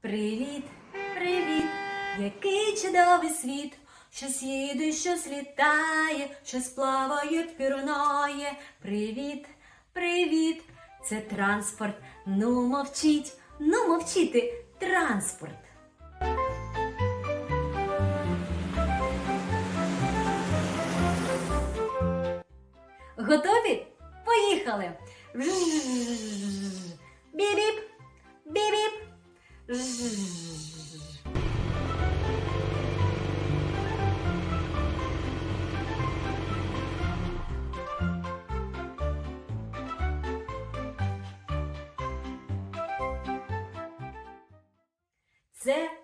Привіт, привіт, який чудовий світ. Щось їде, щось літає, щось плаває, пірнає. Привіт, привіт, це транспорт. Ну мовчіть, ну мовчити, транспорт. Готові? Поїхали! Біп-біп, біп-біп. Це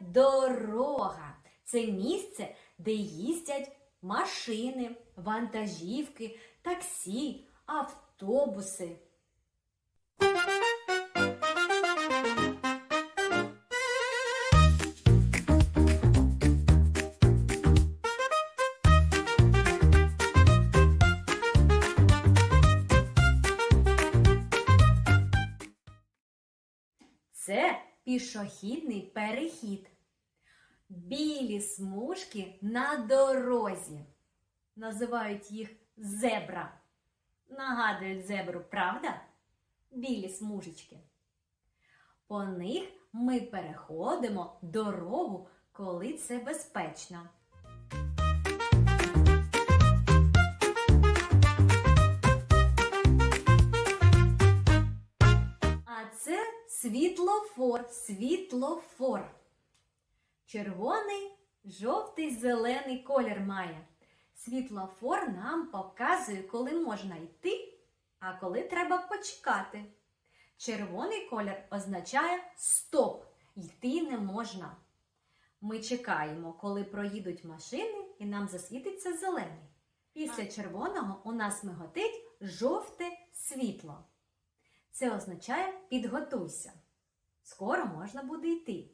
дорога. Це місце, де їздять машини, вантажівки, таксі, автобуси. Пішохідний перехід. Білі смужки на дорозі. Називають їх зебра. Нагадують зебру, правда? Білі смужечки. По них ми переходимо дорогу, коли це безпечно. Світлофор, світлофор. Червоний, жовтий, зелений колір має. Світлофор нам показує, коли можна йти, а коли треба почекати. Червоний колір означає стоп, йти не можна. Ми чекаємо, коли проїдуть машини і нам засвітиться зелений. Після червоного у нас миготить жовте світло. Це означає підготуйся. Скоро можна буде йти.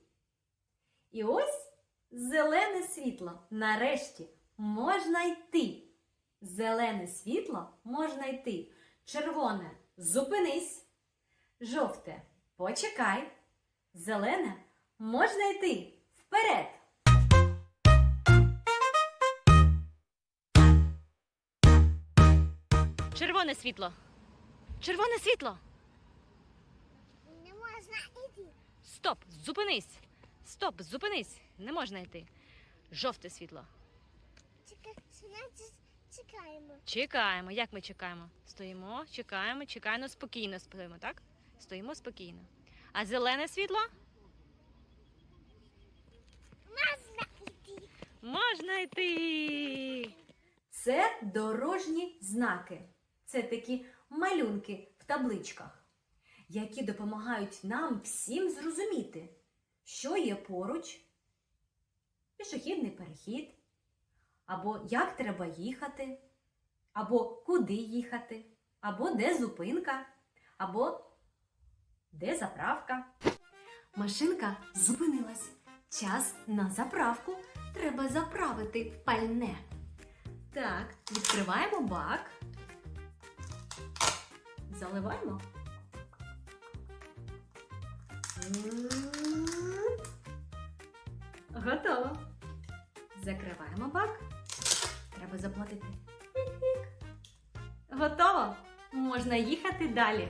І ось зелене світло. Нарешті можна йти. Зелене світло можна йти. Червоне зупинись. Жовте почекай. Зелене можна йти вперед. Червоне світло. Червоне світло. Не можна йти. Стоп, зупинись. Стоп, зупинись. Не можна йти. Жовте світло. Чекаємо. Чекаємо. Як ми чекаємо? Стоїмо, чекаємо, чекаємо, спокійно стоїмо, так? Стоїмо спокійно. А зелене світло? Можна йти. Можна йти. Це дорожні знаки. Це такі малюнки в табличках, які допомагають нам всім зрозуміти, що є поруч, пішохідний перехід, або як треба їхати, або куди їхати, або де зупинка, або де заправка. Машинка зупинилась. Час на заправку. Треба заправити пальне. Так, відкриваємо бак. Заливаємо. Готово. Закриваємо бак. Треба заплатити. Готово. Можна їхати далі.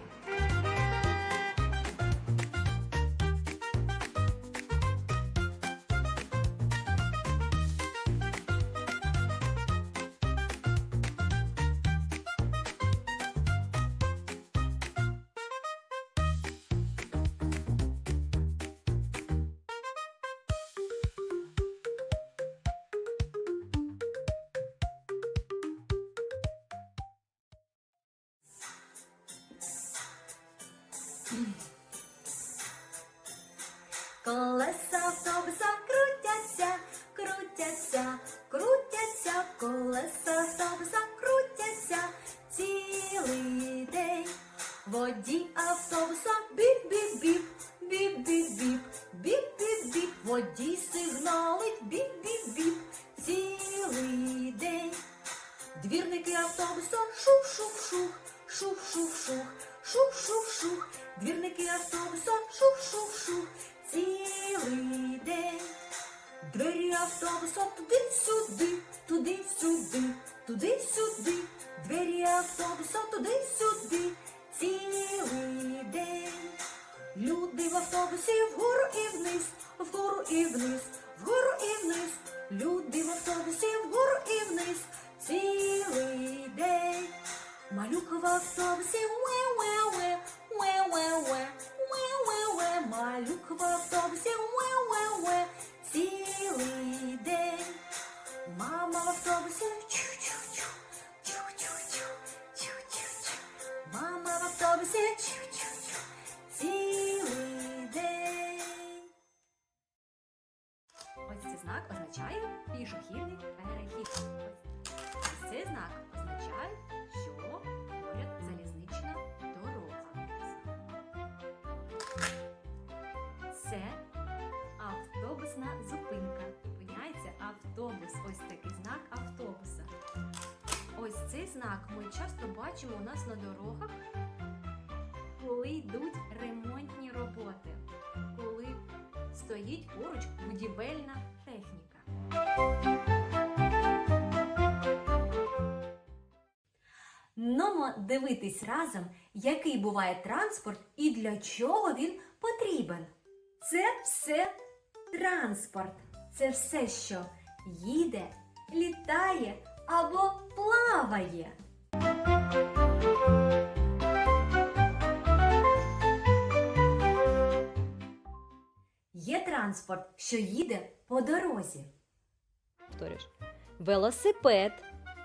Колеса автобуса крутяться, крутяться, крутяться, колеса автобуса крутяться цілий день. Водій автобуса біп-біп-біп, біп-біп-біп, біп-біп-біп, водій сигналить біп-біп-біп цілий день. Двірники автобуса шух-шух-шух, шух-шух-шух, шух-шух-шух. Двірники автобуса шух-шух-шух, цілий день. Двері автобуса туди-сюди, туди-сюди, туди-сюди, двері автобуса туди-сюди, цілий день. Люди в автобусі вгору і вниз, вгору і вниз, вгору і вниз. Люди в автобусі вгору і вниз, цілий день. Малюка в автобусі уе-уе-уе, уе-уе-уе, уе-уе-уе. Малюка в автобусі уе-уе-уе, цілий день. Мама в автобусі чу-чу-чу, чу-чу-чу, чу-чу-чу. Мама в автобусі чу-чу-чу, цілий день. Ось цей знак означає пішохідний Ось цей знак ми часто бачимо у нас на дорогах, коли йдуть ремонтні роботи, коли стоїть поруч будівельна техніка. Нумо дивитись разом, який буває транспорт і для чого він потрібен. Це все транспорт. Це все, що їде, літає або плаває. Є транспорт, що їде по дорозі. Повторюєш. Велосипед,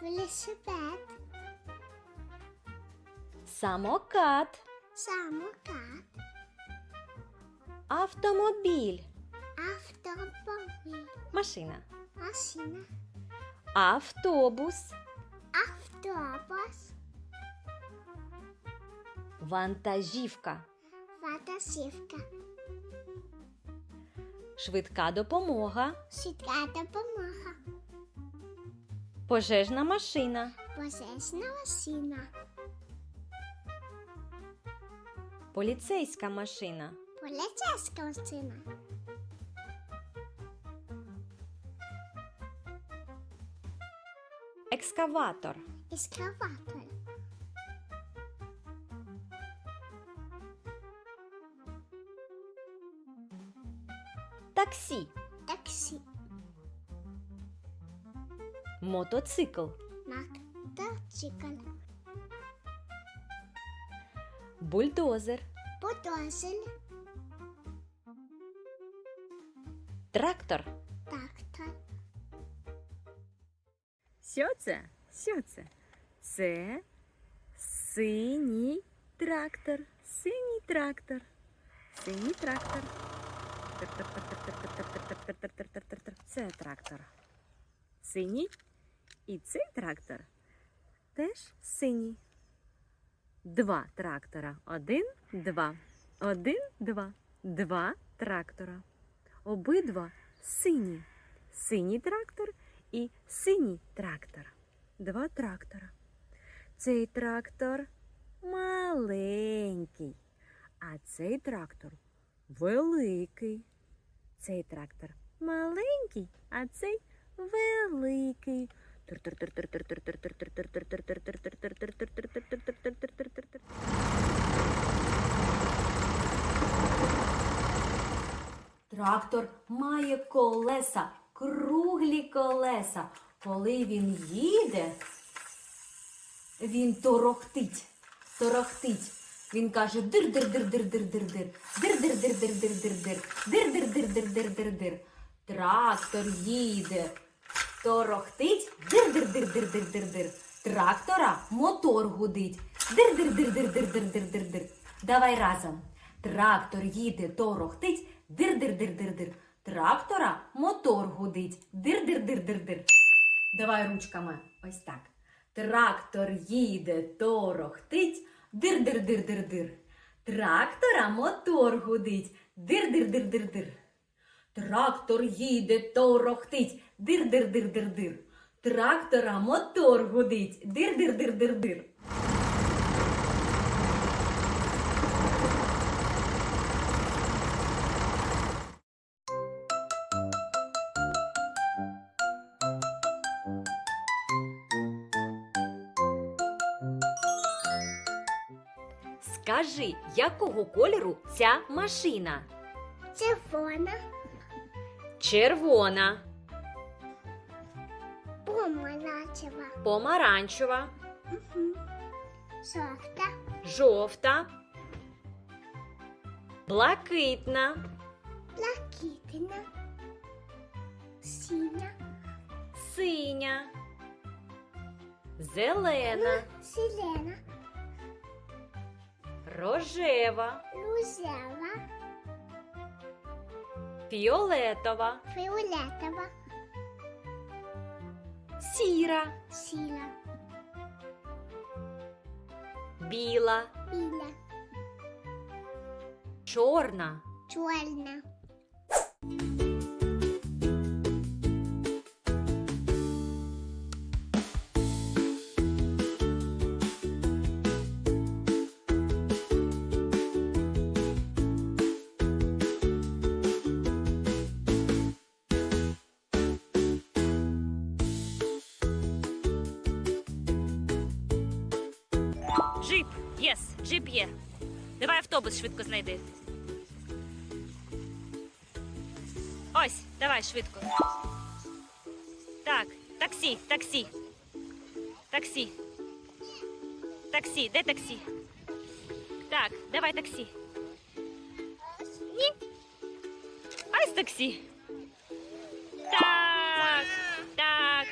Велосипед, самокат, самокат, автомобіль, автомобіль, машина, машина, автобус, автобус, вантажівка, вантажівка, швидка допомога, швидка допомога, пожежна машина, пожежна машина, поліцейська машина, поліцейська машина, екскаватор, ескаватор, таксі, таксі, мотоцикл, мотоцикл, бульдозер, трактор. трактор, Що це? Що це? Це синій трактор. Синій трактор. Синій трактор. Це трактор. Синій. І цей трактор теж синій. Два трактора. Один, два. Один, два. Два трактора. Обидва сині. Синій трактор і синій трактор. Два трактора. Цей трактор маленький, а цей трактор великий. Цей трактор маленький, а цей великий. Трактор має колеса, круглі колеса. Коли він їде, він торохтить, торохтить. Він каже дир-дир-дир-дир-дир-дир-дир, дир-дир-дир-дир-дир-дир-дир, дир-дир-дир-дир-дир-дир-дир. Трактор їде, торохтить, дир-дир-дир-дир-дир-дир-дир. Трактора мотор гудить. Дир-дир-дир-дир-дир-дир-дир-дир. Давай разом. Трактор їде, торохтить, дир-дир-дир-дир-дир. Трактора мотор гудить. Дир-дир-дир-дир-дир. Давай ручками. Ось так. Трактор їде, торохтить, дир-дир-дир-дир-дир. Трактора мотор гудить. Дир-дир-дир-дир-дир. Трактор їде, торохтить, дир-дир-дир-дир-дир. Трактора мотор гудить, дир-дир-дир-дир-дир. Скажи, якого кольору ця машина? Червона. Червона, Помаранчева. помаранчева, Мгм. Жовта. жовта, блакитна, Блакитна. Синя. синя, зелена, Зелена. Рожева, Рожева. фіолетова, Фіолетова. сіра, сіра, біла, Біла. чорна. Чорна. Автобус швидко знайди. Ось, давай швидко. Так, таксі, таксі. Таксі. Таксі, де таксі? Так, давай таксі. Ні. Ось таксі. Так, так.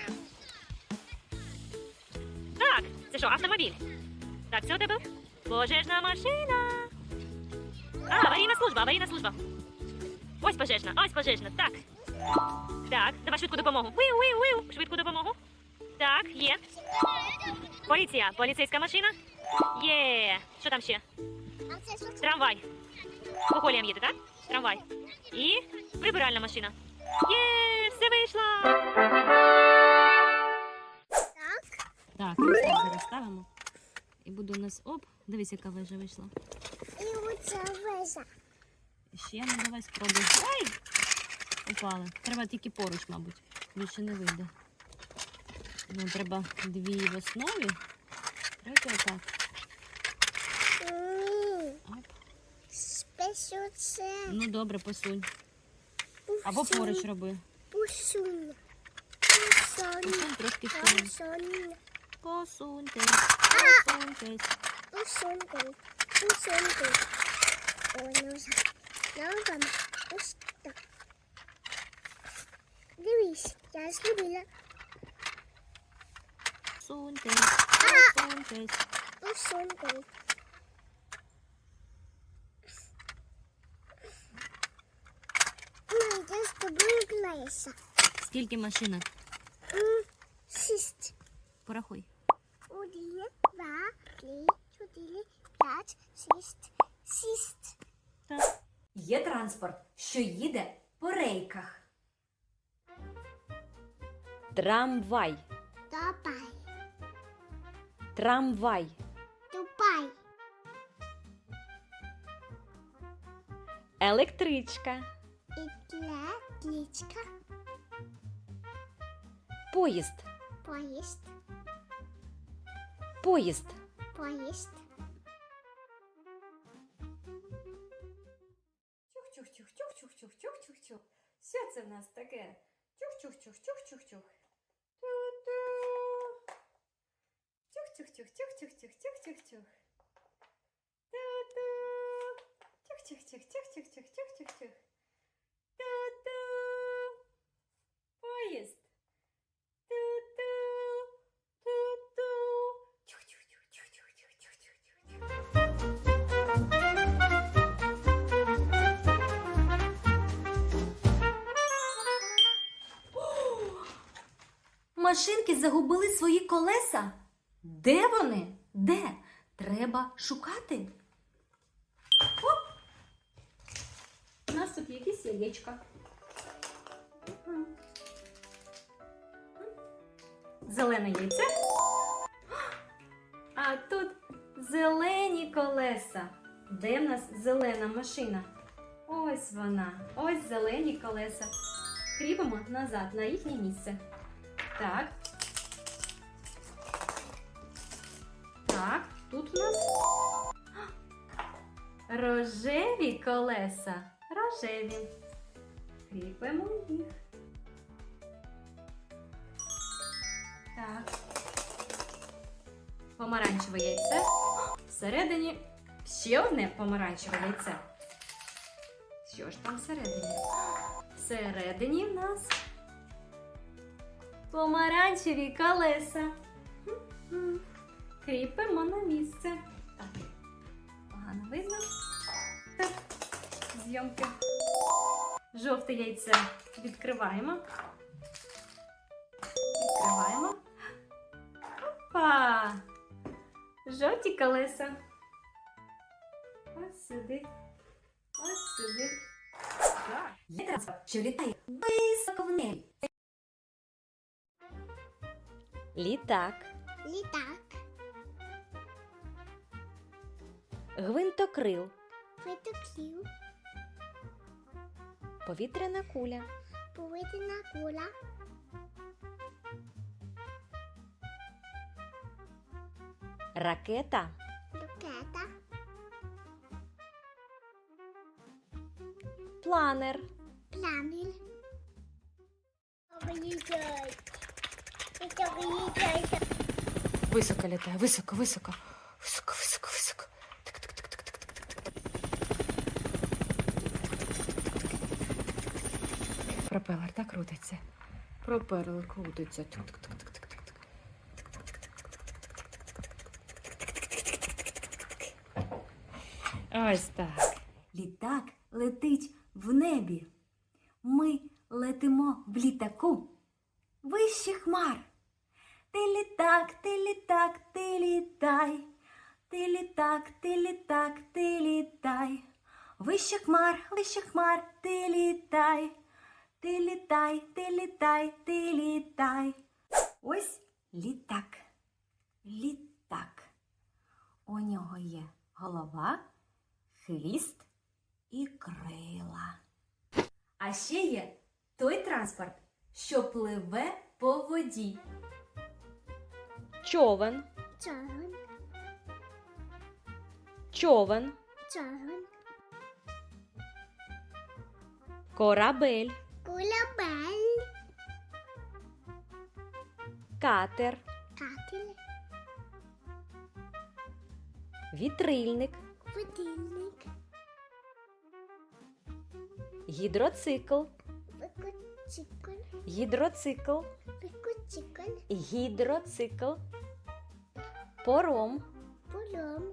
Так, це що, автомобіль? Так, це у тебе пожежна машина. А, аварійна служба, аварійна служба. Ось пожежна, ось пожежна. Так. Так, давай швидку допомогу. Виу, виу, виу. Швидку допомогу. Так, є. Поліція, поліцейська машина. Є. Що там ще? Трамвай. По коліям їде, так? Трамвай. І прибиральна машина. Є, все вийшло. Так. Так, ось так зараз ставимо. І буде у нас оп, дивись, яка вежа вийшла. Ще ну давай спробуй. Ай! Упали. Треба тільки поруч, мабуть. Більше не вийде. Ну, треба дві в основі. Третя отак. Це. Ну добре, посунь. Або поруч роби. Пусунь. Пусунь. Посунь трошки вперед. Пусунь. Посуньтесь. Посуньтесь. Пусунь. Пусунь. Ой, ну за. Ногам. Ось так. Дивись, я зробила. Посуньтесь. Посуньтесь. Пусунь. Ну, я з тобою граюся. Скільки машинок? М, Шість. Порахуй. Один, два, три, чотири, п'ять, шість. Шість. Так. Є транспорт, що їде по рейках. Трамвай. Топай. Трамвай. Тупай. Електричка. Ітлечка. Поїзд. Поїзд. Поїзд. Поїзд. Тюх-тюх-тюх-тюх-тюх-тюх. Ту-ту. Тюх-тюх-тюх-тюх-тюх-тюх-тюх-тюх. Ту-ту. Тюх-тюх-тюх-тюх-тюх-тюх-тюх-тюх. Машинки загубили свої колеса. Де вони? Де? Треба шукати. Оп! У нас тут якісь яєчка. Зелене яйце. А тут зелені колеса. Де в нас зелена машина? Ось вона. Ось зелені колеса. Кріпимо назад на їхнє місце. Так. Так, тут у нас Рожеві колеса. Рожеві. Кріпимо їх. Так. Помаранчеве яйце. Всередині ще одне помаранчеве яйце. Що ж там всередині? Всередині в нас помаранчеві колеса. Кріпимо на місце. Так, погано видно. Так, зйомки. Жовте яйце відкриваємо. Відкриваємо. Опа! Жовті колеса. Ось сюди. Ось сюди. Є транспорт, що літає високо в небі. Літак, Літак. гвинтокрил, Витоклів. повітряна куля, Повітряна куля. ракета, Ракета. планер, Планер. Виїжджай. Високо літає, високо, високо. Високо, високо, високо. Пропелер так крутиться. Пропелер крутиться. Тик-тик-тик-тик-тик-тик. Ось так. Літак летить в небі. Ми летимо в літаку. Вище хмар. Літак, ти літак, ти літай. Ти літак, ти літак, ти літай. Вище хмар, вище хмар, ти літай. Ти літай, ти літай, ти літай. Ось літак. Літак. У нього є голова, хвіст і крила. А ще є той транспорт, що пливе по воді. Човен, Човен. човен, Човен. корабель, Кулабель. катер, Катель. вітрильник, Будильник. гідроцикл, Викуцикл. гідроцикл, гідроцикл, пором, Полом.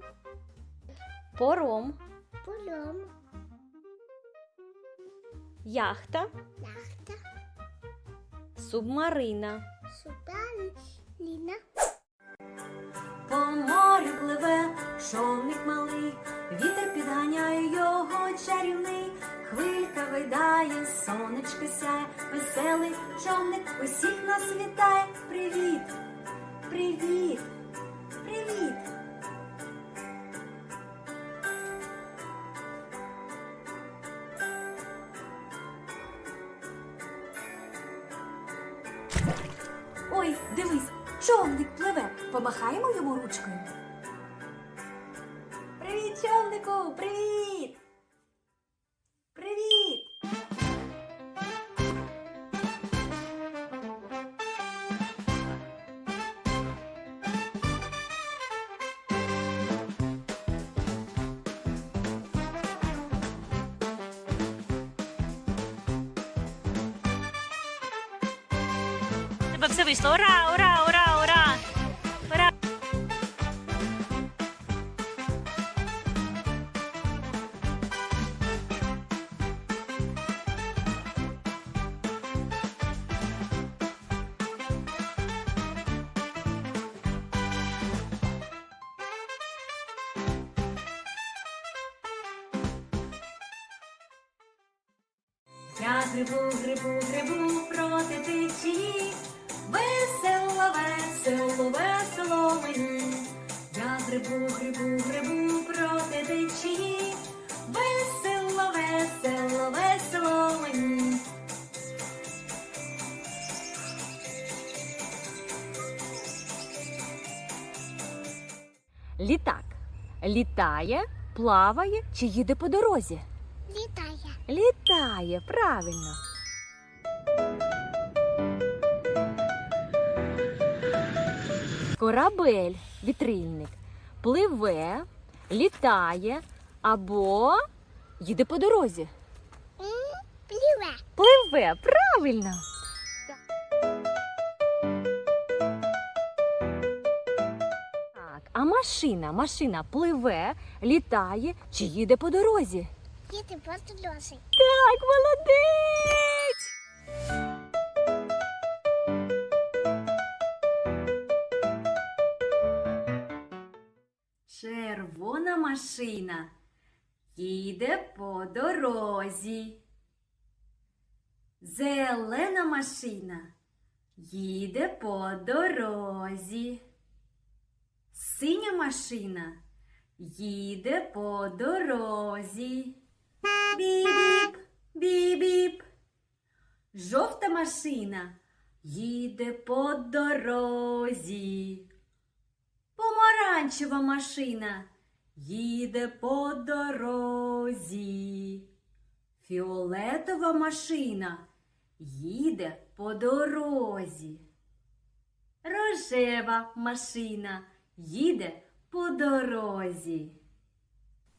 пором, Полом. яхта, Яхта. субмарина, Ліна. По морю пливе човник малий, вітер підганяє його чарівний, хвилька видає, сонечко сяє, веселий човник усіх нас вітає. Привіт! Привіт! Привіт! Тебе все вийшло. Ура, ура, ура, грибу, грибу, грибу проти течії. Весело, весело, весело мені. Літак літає, плаває чи їде по дорозі? Літає. Літає, правильно. Корабель, вітрильник, пливе, літає або їде по дорозі. Пливе. Пливе, правильно. Так, а машина, машина пливе, літає чи їде по дорозі? Діти просто льоси. Так, молодець! Машина їде по дорозі. Зелена машина їде по дорозі. Синя машина їде по дорозі. Біп-біп, біп-біп. Жовта машина їде по дорозі. Помаранчева машина їде по дорозі. Фіолетова машина їде по дорозі. Рожева машина їде по дорозі.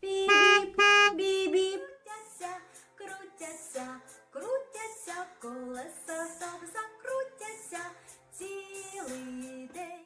Біп, біп, крутяться, крутяться, крутяться, колеса закрутяться цілий день.